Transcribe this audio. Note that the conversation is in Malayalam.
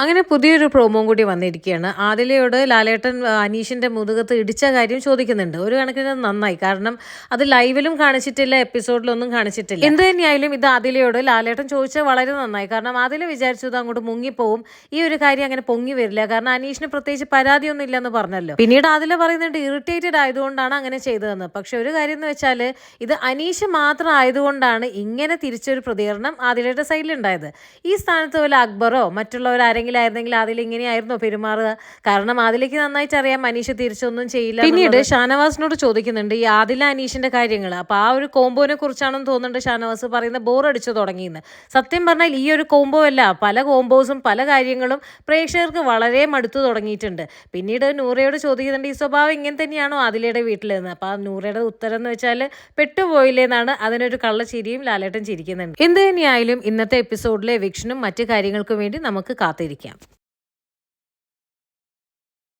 അങ്ങനെ പുതിയൊരു പ്രോമോ കൂടി വന്നിരിക്കുകയാണ്. ആദിലയോട് ലാലേട്ടൻ അനീഷിന്റെ മുതുകത്ത് ഇടിച്ച കാര്യം ചോദിക്കുന്നുണ്ട്. ഒരു കണക്കിന് നന്നായി. കാരണം അത് ലൈവിലും കാണിച്ചിട്ടില്ല എപ്പിസോഡിലൊന്നും കാണിച്ചിട്ടില്ല. എന്ത് തന്നെയായാലും ഇത് ആദിലയോട് ലാലേട്ടൻ ചോദിച്ചത് വളരെ നന്നായി. കാരണം ആദില വിചാരിച്ചത് അങ്ങോട്ട് മുങ്ങിപ്പോവും. ഈ ഒരു കാര്യം അങ്ങനെ പൊങ്ങി വരില്ല. കാരണം അനീഷിന് പ്രത്യേകിച്ച് പരാതിയൊന്നും ഇല്ലെന്ന് പറഞ്ഞല്ലോ. പിന്നീട് ആദില പറയുന്നുണ്ട് ഇറിറ്റേറ്റഡ് ആയതുകൊണ്ടാണ് അങ്ങനെ ചെയ്തതെന്ന്. പക്ഷെ ഒരു കാര്യം എന്ന് വെച്ചാൽ ഇത് അനീഷ് മാത്രം ആയതുകൊണ്ടാണ് ഇങ്ങനെ തിരിച്ചൊരു പ്രതികരണം ആദിലയുടെ സൈഡിലുണ്ടായത്. ഈ സ്ഥാനത്ത് വല്ല അക്ബറോ മറ്റുള്ളവർ ആരെങ്കിലും ആയിരുന്നെങ്കിൽ അതിൽ ഇങ്ങനെയായിരുന്നോ പെരുമാറുക. കാരണം ആദിലേക്ക് നന്നായിട്ട് അറിയാം അനീഷ് തിരിച്ചൊന്നും ചെയ്യില്ല പിന്നീട് ഷാനവാസിനോട് ചോദിക്കുന്നുണ്ട് ഈ ആദില അനീഷിന്റെ കാര്യങ്ങൾ അപ്പൊ ആ ഒരു കോംബോനെ കുറിച്ചാണെന്ന് തോന്നുന്നുണ്ട് ഷാനവാസ് പറയുന്ന ബോർ അടിച്ചു തുടങ്ങിയെന്ന്. സത്യം പറഞ്ഞാൽ ഈ ഒരു കോംബോ അല്ല പല കോമ്പോസും പല കാര്യങ്ങളും പ്രേക്ഷകർക്ക് വളരെ മടുത്തു തുടങ്ങിയിട്ടുണ്ട്. പിന്നീട് നൂറയോട് ചോദിക്കുന്നുണ്ട് ഈ സ്വഭാവം ഇങ്ങനെ തന്നെയാണോ ആദിലയുടെ വീട്ടിലെന്ന്? അപ്പൊ ആ നൂറയുടെ ഉത്തരം എന്ന് വെച്ചാൽ പെട്ടുപോയില്ലേ എന്നാണ് അതിനൊരു കള്ളച്ചിരിയും ലാലേട്ടൻ ചിരിക്കുന്നുണ്ട്. എന്ത് തന്നെയായാലും ഇന്നത്തെ എപ്പിസോഡിലെ എവിക്ഷനും മറ്റു കാര്യങ്ങൾക്കും വേണ്ടി നമുക്ക് കാത്തിരിക്കാം. Yeah.